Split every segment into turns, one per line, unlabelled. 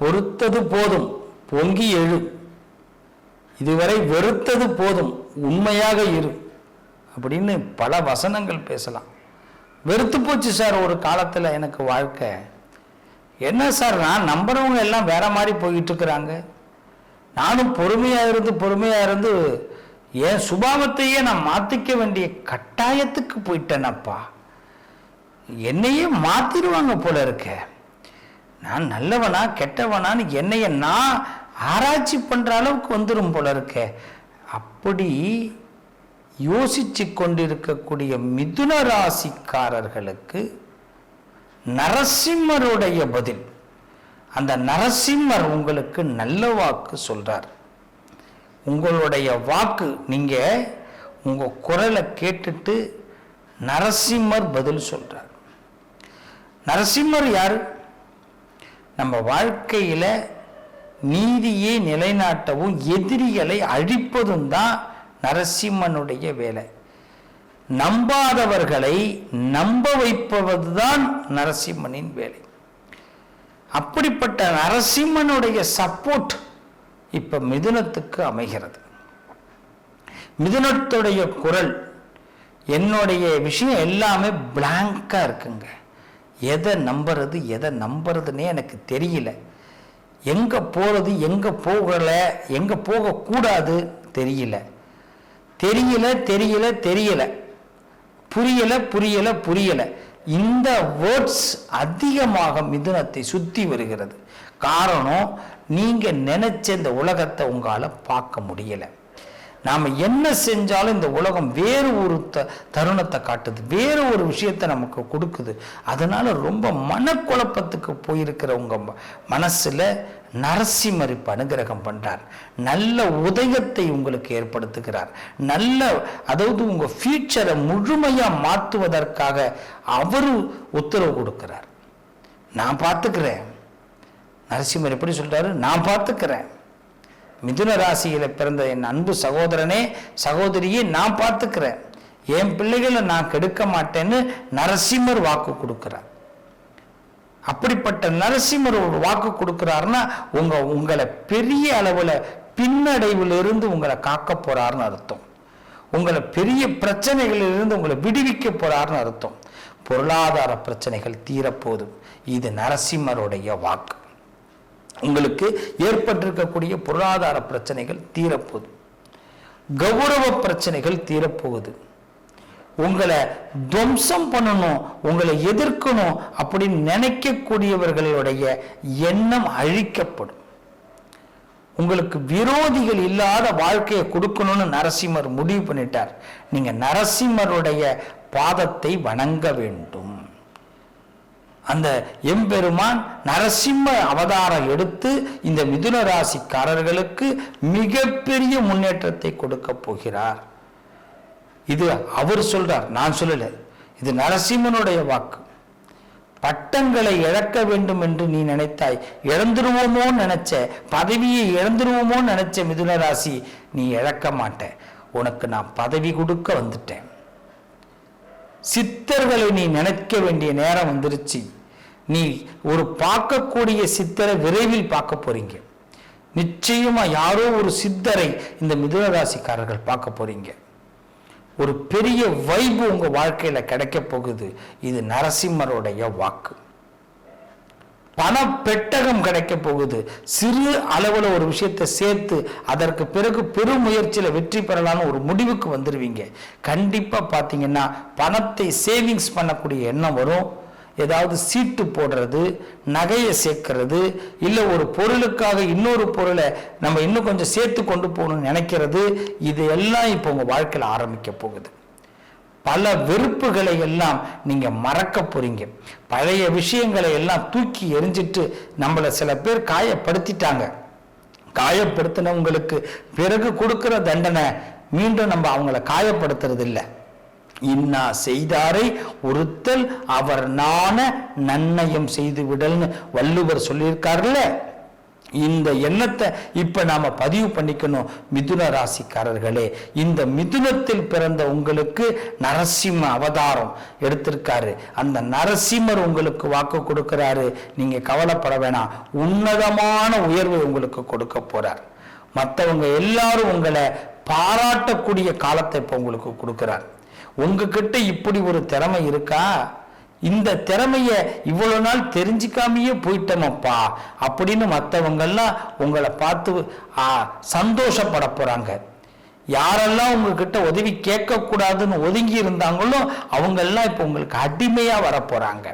பொறுத்தது போதும் பொங்கி எழு. இதுவரை வெறுத்தது போதும் உண்மையாக இரு அப்படின்னு பல வசனங்கள் பேசலாம். வெறுத்து போச்சு சார் ஒரு காலத்தில் எனக்கு வாழ்க்கை. என்ன சார் நான் நம்புறவங்க எல்லாம் வேற மாதிரி போயிட்டு இருக்கிறாங்க நானும் பொறுமையாக இருந்து பொறுமையாக இருந்து என் சுபாவத்தையே நான் மாற்றிக்க வேண்டிய கட்டாயத்துக்கு போயிட்டேனப்பா. என்னையே மாத்திடுவாங்க போல இருக்க. நான் நல்லவனா கெட்டவனான்னு என்னைய நான் ஆராய்ச்சி பண்ணுற அளவுக்கு வந்துடும் போல இருக்க. அப்படி யோசிச்சு கொண்டிருக்கக்கூடிய மிதுன ராசிக்காரர்களுக்கு நரசிம்மருடைய பதில். அந்த நரசிம்மர் உங்களுக்கு நல்ல வாக்கு சொல்றார். உங்களுடைய வாக்கு நீங்க உங்க குரலை கேட்டுட்டு நரசிம்மர் பதில் சொல்றார். நரசிம்மர் யாரு? நம்ம வாழ்க்கையில் நீதியை நிலைநாட்டவும் எதிரிகளை அழிப்பதும் தான் நரசிம்மனுடைய வேலை. நம்பாதவர்களை நம்ப வைப்பதுதான் நரசிம்மனின் வேலை. அப்படிப்பட்ட நரசிம்மனுடைய சப்போர்ட் இப்போ மிதுனத்துக்கு அமைகிறது. மிதுனத்துடைய குரல் என்னுடைய விஷயம் எல்லாமே பிளாங்காக இருக்குங்க. எதை நம்புறது எதை நம்புறதுன்னே எனக்கு தெரியல. எங்கே போகிறது எங்கே போகலை எங்கே போகக்கூடாது தெரியல. தெரியல தெரியல தெரியல. புரியலை புரியலை புரியலை. இந்த வேர்ட்ஸ் அதிகமாக மிதுனத்தை சுற்றி வருகிறது. காரணம் நீங்கள் நினச்ச இந்த உலகத்தை உங்களால் பார்க்க முடியல. நாம் என்ன செஞ்சாலும் இந்த உலகம் வேறு ஒரு த தருணத்தை காட்டுது. வேறு ஒரு விஷயத்தை நமக்கு கொடுக்குது. அதனால் ரொம்ப மனக்குழப்பத்துக்கு போயிருக்கிற உங்கள் ம- நரசிம்மரிப்பு அனுகிரகம் பண்ணுறார் நல்ல உதயத்தை உங்களுக்கு ஏற்படுத்துகிறார். நல்ல அதாவது உங்கள் ஃபியூச்சரை முழுமையாக மாற்றுவதற்காக அவரும் உத்தரவு கொடுக்கிறார். நான் பார்த்துக்கிறேன். நரசிம்மர் எப்படி சொல்கிறாரு நான் பார்த்துக்கிறேன். மிதுன ராசியில் பிறந்த என் அன்பு சகோதரனே சகோதரியே நான் பார்த்துக்கிறேன். என் பிள்ளைகளை நான் கெடுக்க மாட்டேன்னு நரசிம்மர் வாக்கு கொடுக்குறார். அப்படிப்பட்ட நரசிம்மர் ஒரு வாக்கு கொடுக்குறாருன்னா உங்க உங்களை பெரிய அளவில் பின்னடைவிலிருந்து உங்களை காக்க போறாருன்னு அர்த்தம். உங்களை பெரிய பிரச்சனைகளில் இருந்து உங்களை விடுவிக்க போறாருன்னு அர்த்தம். பொருளாதார பிரச்சனைகள் தீரப்போதும் இது நரசிம்மருடைய வாக்கு. உங்களுக்கு ஏற்பட்டிருக்கக்கூடிய பொருளாதார பிரச்சனைகள் தீரப்போகுது. கௌரவ பிரச்சனைகள் தீரப்போகுது. உங்களை துவம்சம் பண்ணணும் உங்களை எதிர்க்கணும் அப்படின்னு நினைக்கக்கூடியவர்களுடைய எண்ணம் அழிக்கப்படும். உங்களுக்கு விரோதிகள் இல்லாத வாழ்க்கையை கொடுக்கணும்னு நரசிம்மர் முடிவு பண்ணிட்டார். நீங்க நரசிம்மருடைய பாதத்தை வணங்க வேண்டும். அந்த எம்பெருமான் நரசிம்ம அவதாரம் எடுத்து இந்த மிதுன ராசிக்காரர்களுக்கு மிகப்பெரிய முன்னேற்றத்தை கொடுக்க போகிறார். இது அவர் சொல்றார் நான் சொல்லல. இது நரசிம்மனுடைய வாக்கு. பட்டங்களை இழக்க வேண்டும் என்று நீ நினைத்தாய். இழந்துருவோமோ நினைச்ச பதவியை இழந்துருவோமோ நினைச்ச மிதுன ராசி நீ இழக்க மாட்ட. உனக்கு நான் பதவி கொடுக்க வந்துட்டேன். சித்தர்களை நீ நினைக்க வேண்டிய நேரம் வந்துருச்சு. நீ ஒரு பார்க்கக்கூடிய சித்தரை விரைவில் பார்க்க போறீங்க. நிச்சயமா யாரோ ஒரு சித்தரை இந்த மிதுனராசிக்காரர்கள் பார்க்க போறீங்க. ஒரு பெரிய வைபு உங்க வாழ்க்கையில கிடைக்க போகுது. இது நரசிம்மருடைய வாக்கு. பண பெட்டகம் கிடைக்க போகுது. சிறு அளவுல ஒரு விஷயத்தை சேர்த்து அதற்கு பிறகு பெரும் முயற்சியில் வெற்றி பெறலாம்னு ஒரு முடிவுக்கு வந்துருவீங்க. கண்டிப்பா பாத்தீங்கன்னா பணத்தை சேவிங்ஸ் பண்ணக்கூடிய எண்ணம் வரும். ஏதாவது சீட்டு போடுறது நகையை சேர்க்கறது இல்லை ஒரு பொருளுக்காக இன்னொரு பொருளை நம்ம இன்னும் கொஞ்சம் சேர்த்து கொண்டு போகணும்னு நினைக்கிறது இது எல்லாம் இப்போ உங்கள் வாழ்க்கையில் ஆரம்பிக்க போகுது. பல வெறுப்புகளை எல்லாம் நீங்கள் மறக்க போறீங்க. பழைய விஷயங்களை எல்லாம் தூக்கி எரிஞ்சிட்டு நம்மளை சில பேர் காயப்படுத்திட்டாங்க. காயப்படுத்தினவங்களுக்கு பிறகு கொடுக்குற தண்டனை மீண்டும் நம்ம அவங்கள காயப்படுத்துறது இல்லை இன்னா செய்தாரை ஒருத்தல் அவர் நாண நன்னயம் செய்து விடல்னு வள்ளுவர் சொல்லியிருக்காருல்ல. இந்த எண்ணத்தை இப்ப நாம பதிவு பண்ணிக்கணும் மிதுன ராசிக்காரர்களே. இந்த மிதுனத்தில் பிறந்த உங்களுக்கு நரசிம்ம அவதாரம் எடுத்திருக்காரு. அந்த நரசிம்மர் உங்களுக்கு வாக்கு கொடுக்கிறாரு. நீங்க கவலைப்பட வேணாம். உன்னதமான உயர்வை உங்களுக்கு கொடுக்க போறார். மற்றவங்க எல்லாரும் உங்களை பாராட்டக்கூடிய காலத்தை இப்ப உங்களுக்கு கொடுக்கிறார். உங்ககிட்ட இப்படி ஒரு திறமை இருக்கா? இந்த திறமைய இவ்வளவு நாள் தெரிஞ்சிக்காமையே போயிட்டோமப்பா. அப்படின்னு மற்றவங்கெல்லாம் உங்களை பார்த்து சந்தோஷப்பட போறாங்க. யாரெல்லாம் உங்ககிட்ட உதவி கேட்கக்கூடாதுன்னு ஒதுங்கி இருந்தாங்களோ அவங்கெல்லாம் இப்போ உங்களுக்கு அடிமையா வரப்போகிறாங்க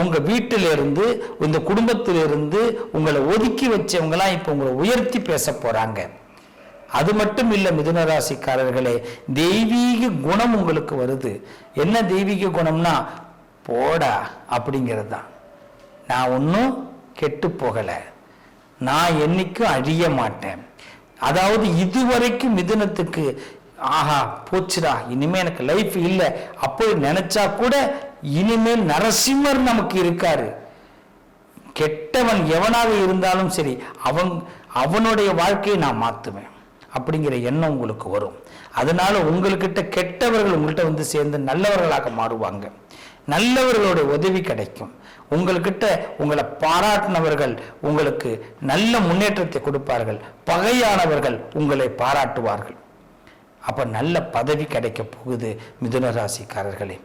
உங்கள் வீட்டிலிருந்து இந்த குடும்பத்திலிருந்து உங்களை ஒதுக்கி வச்சவங்களாம் இப்போ உங்களை உயர்த்தி பேச போறாங்க. அது மட்டும் இல்லை மிதுன ராசிக்காரர்களே தெய்வீக குணம் உங்களுக்கு வருது. என்ன தெய்வீக குணம்னா போடா அப்படிங்கிறது தான் நான் ஒன்றும் கெட்டு போகலை. நான் என்னைக்கும் அழிய மாட்டேன். அதாவது இதுவரைக்கும் மிதுனத்துக்கு ஆஹா போச்சுடா இனிமே எனக்கு லைஃப் இல்லை அப்போ நினைச்சா கூட இனிமேல் நரசிம்மர் நமக்கு இருக்காரு. கெட்டவன் எவனாக இருந்தாலும் சரி அவன் அவனுடைய வாழ்க்கையை நான் மாற்றுவேன் அப்படிங்கிற எண்ணம் உங்களுக்கு வரும். அதனால உங்கள்கிட்ட கெட்டவர்கள் உங்கள்கிட்ட வந்து சேர்ந்து நல்லவர்களாக மாறுவாங்க. நல்லவர்களோட உதவி கிடைக்கும். உங்கள்கிட்ட உங்களை பாராட்டினவர்கள் உங்களுக்கு நல்ல முன்னேற்றத்தை கொடுப்பார்கள். பகையானவர்கள் உங்களை பாராட்டுவார்கள். அப்ப நல்ல பதவி கிடைக்க போகுது மிதுன ராசிக்காரர்களே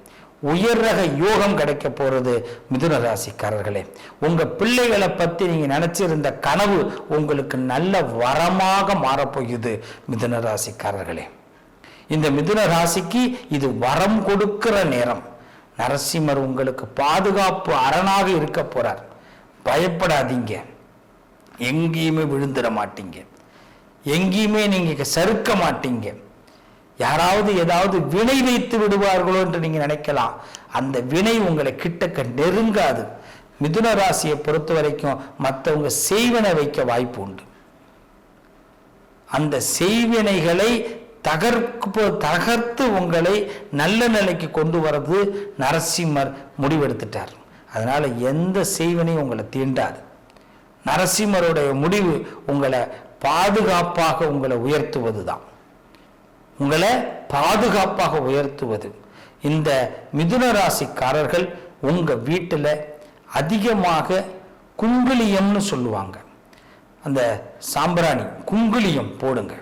உயர் ரக யோகம் கிடைக்க போறது மிதுன ராசிக்காரர்களே. உங்க பிள்ளைகளை பத்தி நீங்க நினைச்சிருந்த கனவு உங்களுக்கு நல்ல வரமாக மாறப்போகுது மிதுன ராசிக்காரர்களே. இந்த மிதுன ராசிக்கு இது வரம் கொடுக்கிற நேரம். நரசிம்மர் உங்களுக்கு பாதுகாப்பு அரணாக இருக்க போறார். பயப்படாதீங்க. எங்கேயுமே விழுந்துட மாட்டீங்க. எங்கேயுமே நீங்க சறுக்க மாட்டீங்க. யாராவது ஏதாவது வினை வைத்து விடுவார்களோ என்று நீங்க நினைக்கலாம். அந்த வினை உங்களை கிட்டக்க நெருங்காது. மிதுன ராசியை பொறுத்த வரைக்கும் மற்றவங்க செய்வனை வைக்க வாய்ப்பு உண்டு. அந்த செய்வினைகளை தகர்ப்பு தகர்த்து உங்களை நல்ல நிலைக்கு கொண்டு வரது நரசிம்மர் முடிவெடுத்துட்டார். அதனால எந்த செய்வினையும் உங்களை தீண்டாது. நரசிம்மருடைய முடிவு உங்களை பாதுகாப்பாக உங்களை உயர்த்துவது தான் உங்களை பாதுகாப்பாக உயர்த்துவது. இந்த மிதுன ராசிக்காரர்கள் உங்கள் வீட்டில் அதிகமாக குங்குளியம்னு சொல்லுவாங்க. அந்த சாம்பிராணி குங்குளியம் போடுங்க.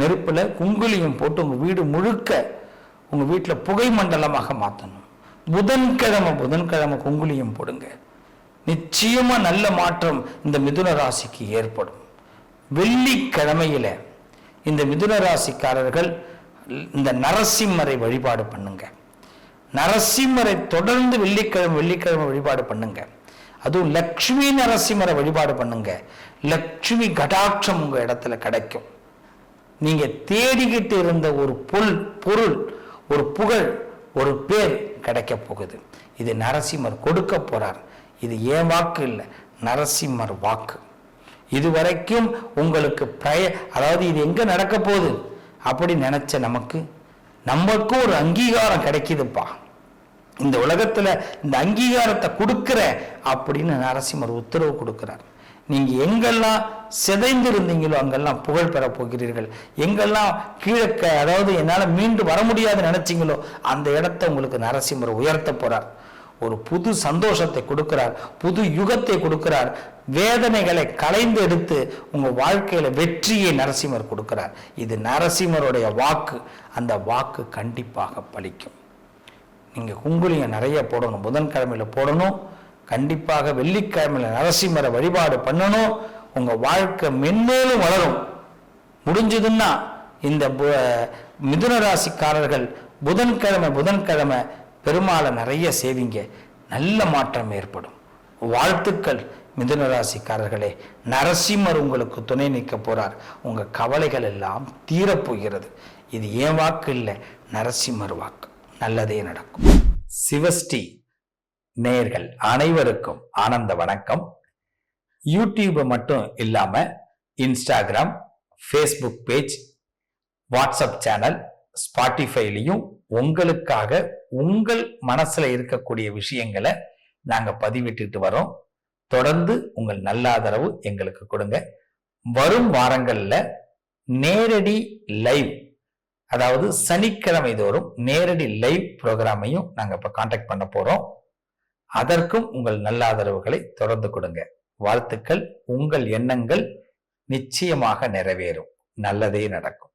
நெருப்பில் குங்குளியம் போட்டு உங்கள் வீடு முழுக்க உங்கள் வீட்டில் புகை மண்டலமாக மாற்றணும் புதன்கிழமை புதன்கிழமை குங்குளியம் போடுங்க. நிச்சயமாக நல்ல மாற்றம் இந்த மிதுன ராசிக்கு ஏற்படும். வெள்ளிக்கிழமையில் இந்த மிதுன ராசிக்காரர்கள் இந்த நரசிம்மரை வழிபாடு பண்ணுங்க. நரசிம்மரை தொடர்ந்து வெள்ளிக்கிழமை வெள்ளிக்கிழமை வழிபாடு பண்ணுங்க. அதுவும் லக்ஷ்மி நரசிம்மரை வழிபாடு பண்ணுங்க. லக்ஷ்மி கடாட்சம் உங்க இடத்துல கிடைக்கும். நீங்க தேடிக்கிட்டு இருந்த ஒரு பொருள் பொருள் ஒரு புகழ் ஒரு பேர் கிடைக்க போகுது. இது நரசிம்மர் கொடுக்க போறார். இது ஏன் வாக்கு இல்லை? நரசிம்மர் வாக்கு. இதுவரைக்கும் உங்களுக்கு பய அதாவது இது எங்கே நடக்க போகுது? அப்படி நினச்ச நமக்கு நமக்கும் ஒரு அங்கீகாரம் கிடைக்குதுப்பா. இந்த உலகத்தில் இந்த அங்கீகாரத்தை கொடுக்குற அப்படின்னு நரசிம்மர் உத்தரவு கொடுக்குறார். நீங்கள் எங்கெல்லாம் சிதைந்து இருந்தீங்களோ அங்கெல்லாம் புகழ் பெற போகிறீர்கள். எங்கெல்லாம் கீழக்க அதாவது என்னால் மீண்டு வர முடியாது நினச்சிங்களோ அந்த இடத்த உங்களுக்கு நரசிம்மர் உயர்த்த போகிறார் ஒரு புது சந்தோஷத்தை கொடுக்கிறார் புது யுகத்தை கொடுக்கிறார் வேதனைகளை களைந்து எடுத்து உங்க வாழ்க்கையில வெற்றியை நரசிம்மர் கொடுக்கிறார். இது நரசிம்மருடைய வாக்கு. அந்த வாக்கு கண்டிப்பாக பலிக்கும். நீங்க குங்குலியை நிறைய போடணும். புதன்கிழமையில போடணும். கண்டிப்பாக வெள்ளிக்கிழமையில நரசிம்மரை வழிபாடு பண்ணணும். உங்க வாழ்க்கை மென்மேலும் வளரும். முடிஞ்சதுன்னா இந்த பு- மிதுன ராசிக்காரர்கள் புதன்கிழமை புதன்கிழமை பெருமாளை நிறைய சேவிங்க. நல்ல மாற்றம் ஏற்படும். வாழ்த்துக்கள் மிதுனராசிக்காரர்களே. நரசிம்மர் உங்களுக்கு துணை நிற்க போறார். உங்க கவலைகள் எல்லாம் தீரப்போகிறது இது ஏன் வாக்கு இல்லை? நரசிம்மர் வாக்கு. நல்லதே நடக்கும். சிவஸ்ரீ நேயர்கள் அனைவருக்கும் ஆனந்த வணக்கம். யூடியூபை மட்டும் இல்லாம Instagram Facebook page WhatsApp channel ஸ்பாட்டிஃபைலையும் உங்களுக்காக உங்கள் மனசுல இருக்கக்கூடிய விஷயங்களை நாங்க பதிவிட்டுட்டு வரோம். தொடர்ந்து உங்கள் நல்ல ஆதரவு எங்களுக்கு கொடுங்க. வரும் வாரங்கள்ல நேரடி லைவ் அதாவது சனிக்கிழமை தோறும் நேரடி லைவ் ப்ரோக்ராமையும் நாங்கள் இப்போ காண்டாக்ட் பண்ண போகிறோம் அதற்கும் உங்கள் நல்ல ஆதரவுகளை தொடர்ந்து கொடுங்க. வாழ்த்துக்கள் உங்கள் எண்ணங்கள் நிச்சயமாக நிறைவேறும். நல்லதே நடக்கும்.